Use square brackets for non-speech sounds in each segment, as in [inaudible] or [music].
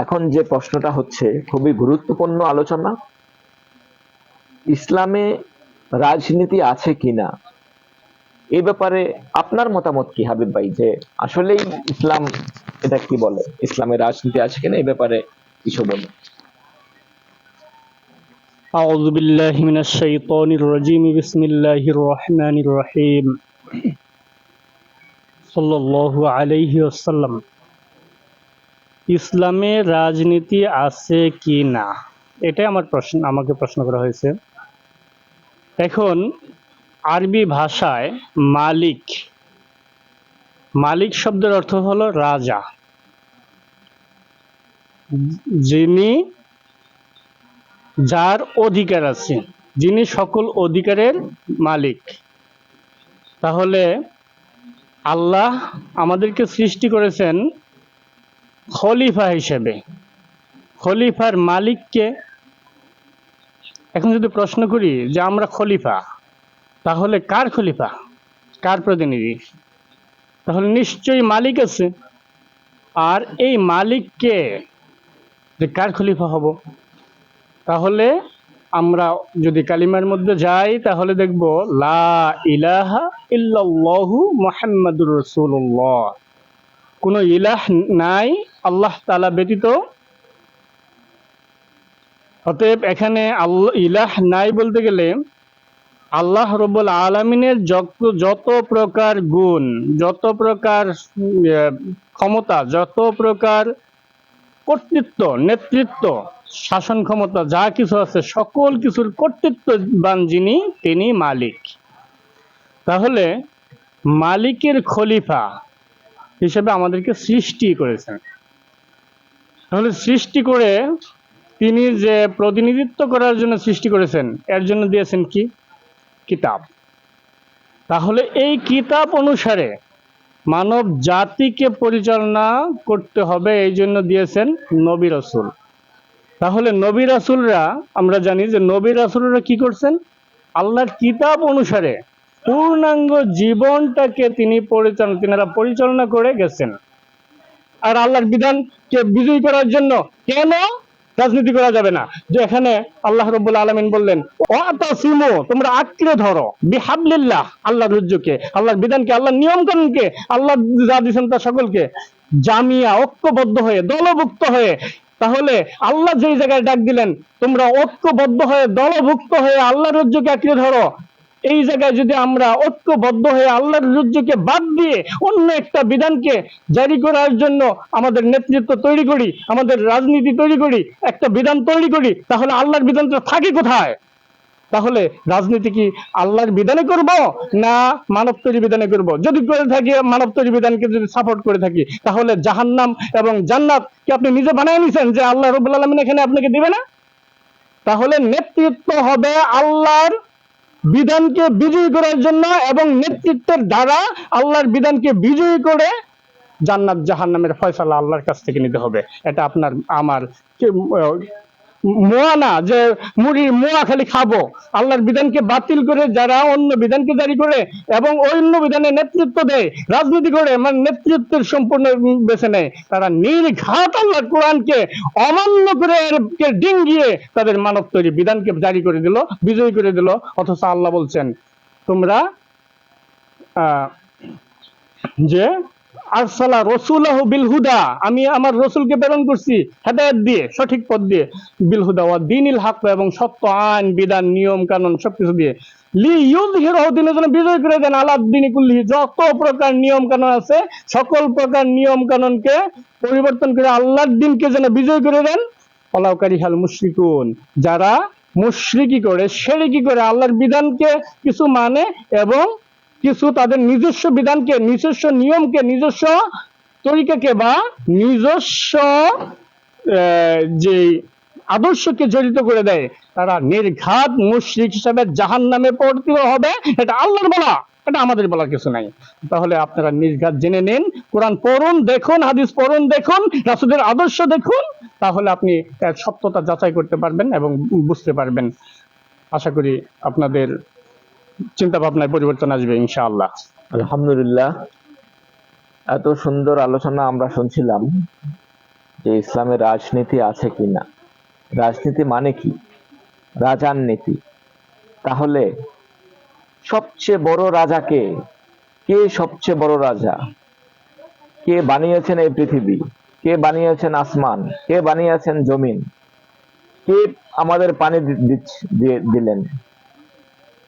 এখন যে প্রশ্নটা হচ্ছে খুবই গুরুত্বপূর্ণ আলোচনা ইসলামে রাজনীতি আছে কিনা এই ব্যাপারে আপনার মতামত কি হাবিব ভাই যে আসলেই ইসলাম এটা কি বলে ইসলামে রাজনীতি আছে কিনা এই ব্যাপারে কিছু বলুন أعوذ بالله من الشيطان الرجيم بسم الله الرحمن الرحيم صلى الله عليه وسلم ইসলামে রাজনীতি আছে কি না? এটাই আমার প্রশ্ন, আমাকে প্রশ্ন করা হয়েছে। এখন, আরবি ভাষায় মালিক। মালিক শব্দের অর্থ হলো রাজা। যিনি, যার অধিকার আছে, যিনি সকল অধিকারের মালিক। তাহলে, আল্লাহ আমাদেরকে সৃষ্টি করেছেন খলিফা হিসেবে। খলিফার মালিককে এখন যদি প্রশ্ন করি যে আমরা খলিফা, তাহলে কার খলিফা? কার প্রতিনিধি? তাহলে নিশ্চয়ই মালিক আছে। আর এই মালিককে যে কার খলিফা হব? তাহলে আমরা যদি কালিমার মধ্যে যাই, তাহলে দেখব, লা ইলাহা ইল্লাল্লাহু মুহাম্মাদুর রাসূলুল্লাহ। কোনো ইলাহ নাই আল্লাহ তাআলা ব্যতীত। অতএব এখানে আল্লাহ, ইলাহ নাই বলতে গেলে আল্লাহ রব্বুল আলমিনের যত প্রকার গুণ, যত প্রকার ক্ষমতা, যত প্রকার কর্তৃত্ব, নেতৃত্ব, শাসন ক্ষমতা, যা কিছু আছে, সকল কিছুর কর্তৃত্ববান যিনি, তিনি মালিক। তাহলে মালিকের খলিফা হিসেবে আমাদেরকে সৃষ্টি করেছেন। তাহলে সৃষ্টি করে তিনি যে প্রতিনিধিত্ব করার জন্য সৃষ্টি করেছেন, এর জন্য দিয়েছেন কি? কিতাব। তাহলে এই কিতাব অনুসারে মানব জাতিকে পরিচালনা করতে হবে, এই জন্য দিয়েছেন নবী রসুল। তাহলে নবী রাসুলরা, আমরা জানি যে নবী রাসুলরা কি করছেন? আল্লাহর কিতাব অনুসারে পূর্ণাঙ্গ জীবনটাকে তিনি পরিচালনা, তিনারা পরিচালনা করে গেছেন। আর আল্লাহর বিধানকে বিজয়ী করার জন্য কেন রাজনীতি করা যাবে না? যে এখানে আল্লাহ রব্বুল আলমিন বললেন অতাসিমু তোমরা আঁকড়ে ধরো। বিহাবলিল্লাহ আল্লাহর রুজ্জুকে আল্লাহর বিধানকে, আল্লাহর নিয়ম কানুনকে আল্লাহ যা দিয়েছেন তা সকলকে জামিয়া ঐক্যবদ্ধ হয়ে, দলভুক্ত হয়ে, তাহলে আল্লাহ যেই জায়গায় ডাক দিলেন, তোমরা ঐক্যবদ্ধ হয়ে, দলভুক্ত হয়ে আল্লাহর রজ্জুকে আঁকড়ে ধরো। এই জায়গায় যদি আমরা ঐক্যবদ্ধ হয়ে আল্লাহর রজ্জুকে বাদ দিয়ে অন্য একটা বিধানকে জারি করার জন্য আমাদের নেতৃত্ব তৈরি করি, আমাদের রাজনীতি তৈরি করি, একটা বিধান তৈরি করি, তাহলে আল্লাহর বিধানটা থাকে কোথায়? তাহলে রাজনীতি কি আল্লাহর বিধানে করব না মানব তৈরি বিধানে করব? যদি করে থাকি, মানব তৈরি বিধানকে যদি সাপোর্ট করে থাকি, তাহলে জাহান্নাম এবং জান্নাত কি আপনি নিজে বানিয়ে নিছেন যে আল্লাহ রবুল আলমিন এখানে আপনাকে দিবে না? তাহলে নেতৃত্ব হবে আল্লাহর বিধানকে বিজয়ী করার জন্য এবং নেতৃত্বের দ্বারা আল্লাহর বিধানকে বিজয়ী করে জান্নাত জাহান্নামের ফয়সালা আল্লাহর কাছ থেকে নিতে হবে। এটা আপনার, আমার মোয়া না যে মুড়ি মোয়া খালি খাব। আল্লাহর বিধানকে বাতিল করে যারা অন্য বিধানকে জারি করে এবং অন্য বিধানে নেতৃত্ব দেয় রাজনীতি করে মানে নেতৃত্বের সম্পূর্ণ বেছে নেয় তারা নির্ঘাত আল্লাহ কোরআনকে অমান্য করে ডিঙ্গিয়ে তাদের মানব তৈরি বিধানকে জারি করে দিল বিজয়ী করে দিল। অথচ আল্লাহ বলছেন তোমরা আহ, যে আরসালা রসুলাহ বিল হুদা আমি আমার রসুলকে প্রেরণ করছি হেদায়েত দিয়ে, সঠিক পথ দিয়ে। বিল হুদা ওয়া দিনিল হক এবং সত্য আইন, বিধান, নিয়ম, কানুন সবকিছু দিয়ে। লি ইউযহিরাহু দিনের জন্য বিজয় করে দেন আলাদ যত প্রকার নিয়ম কানুন আছে, সকল প্রকার নিয়ম কানুনকে পরিবর্তন করে আল্লাহর দিনকে যেন বিজয় করে দেন অলাউকারী হাল মুশরিকুন। যারা মুশরিকি করে, সেরিকি করে আল্লাহর বিধানকে কিছু মানে এবং কিছু তাদের নিজস্ব বিধানকে, নিজস্ব নিয়মকে, নিজস্ব তরিকাকে বা নিজস্ব যে আদর্শকে জড়িত করে দেয়, তারা নির্ঘাত মুশরিক হিসাবে জাহান নামে পড়তে হবে। এটা আল্লাহর বলা, এটা আমাদের বলার কিছু নাই। তাহলে আপনারা নির্ঘাত জেনে নিন, কোরআন পড়ুন, দেখুন, হাদিস পড়ুন, দেখুন, রাসুলের আদর্শ দেখুন, তাহলে আপনি সত্যতা যাচাই করতে পারবেন এবং বুঝতে পারবেন। আশা করি আপনাদের চিন্তা ভাবনায় পরিবর্তন আসবে, ইনশাআল্লাহ। আলহামদুলিল্লাহ। এত সুন্দর আলোচনা আমরা শুনছিলাম যে ইসলামে রাজনীতি আছে কিনা। রাজনীতি মানে কি? রাজার নীতি। তাহলে সবচেয়ে বড় রাজাকে কে সবচেয়ে বড় রাজা? কে বানিয়েছেন এই পৃথিবী? কে বানিয়েছেন আসমান? কে বানিয়েছেন জমিন? কে আমাদের পানি দিলেন?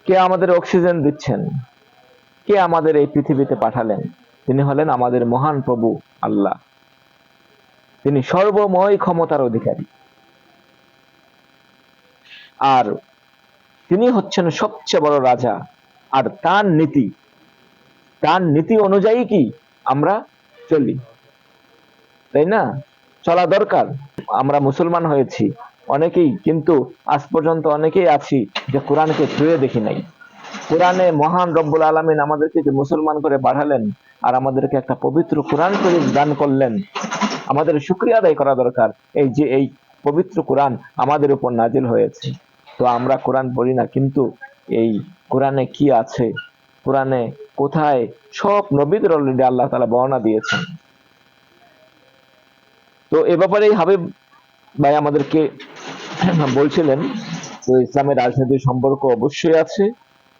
কে আমাদের অক্সিজেন দিচ্ছেন? কে আমাদের এই পৃথিবীতে পাঠালেন? তিনি হলেন আমাদের মহান প্রভু আল্লাহ। তিনি সর্বময় ক্ষমতার অধিকারী। আর তিনি হচ্ছেন সবচেয়ে বড় রাজা। আর তার নীতি তার নীতি অনুযায়ী কি আমরা চলি? তাই না? চলা দরকার। আমরা মুসলমান হয়েছি। অনেকেই কিন্তু আজ পর্যন্ত অনেকেই আছি যে কোরআনকে ছুঁয়ে দেখি নাই। কোরআনে মহান রব্বুল আলমিন আমাদেরকে যে মুসলমান করে বাড়ালেন আর আমাদেরকে একটা পবিত্র কোরআন শরীফ দান করলেন, আমাদের শুক্রিয়া আদায় করা দরকার এই যে এই পবিত্র কোরআন আমাদের উপর নাজিল হয়েছে। তো আমরা কোরআন পড়ি না, কিন্তু এই কোরআনে কি আছে? কোরআনে কোথায় সব নবীদের অলরেডি আল্লাহ তালা বর্ণনা দিয়েছেন। তো এ ব্যাপারেই হাবিব ভাই আমাদেরকে [coughs] বলছিলেন তো ইসলামের রাজনীতির সম্পর্ক অবশ্যই আছে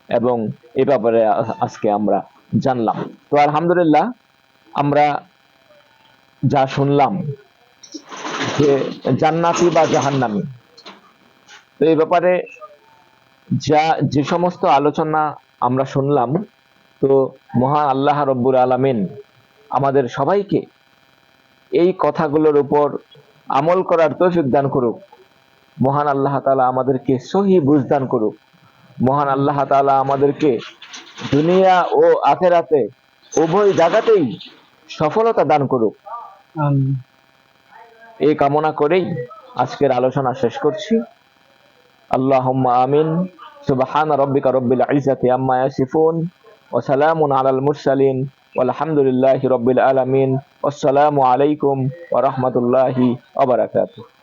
এবং এ ব্যাপারে আজকে আমরা জানলাম। তো আলহামদুলিল্লাহ আমরা যা শুনলাম যে জান্নাতি বা জাহান্নামি, তো এই ব্যাপারে যা, যে সমস্ত আলোচনা আমরা শুনলাম, তো মহান আল্লাহ রব্বুর আলামিন আমাদের সবাইকে এই কথাগুলোর উপর আমল করার তৌফিক দান করুক। মহান আল্লাহ তাআলা আমাদেরকে সহি বুঝদান করুক। মহান আল্লাহ তাআলা আমাদেরকে দুনিয়া ও আখেরাতে উভয় জায়গাতেই সফলতা দান করুক। এই কামনা করেই আজকের আলোচনা শেষ করছি। আল্লাহুম্মা আমিন। সুবহান রাব্বিকা রব্বিল ইজ্জাতি আম্মা ইয়াসিফুন। ওয়া সালামুন আলাল মুরসালিন। ওয়ালহামদুলিল্লাহি রব্বিল আলামিন। আসসালামু আলাইকুম ওয়া রাহমাতুল্লাহি ওয়া বারাকাতুহু।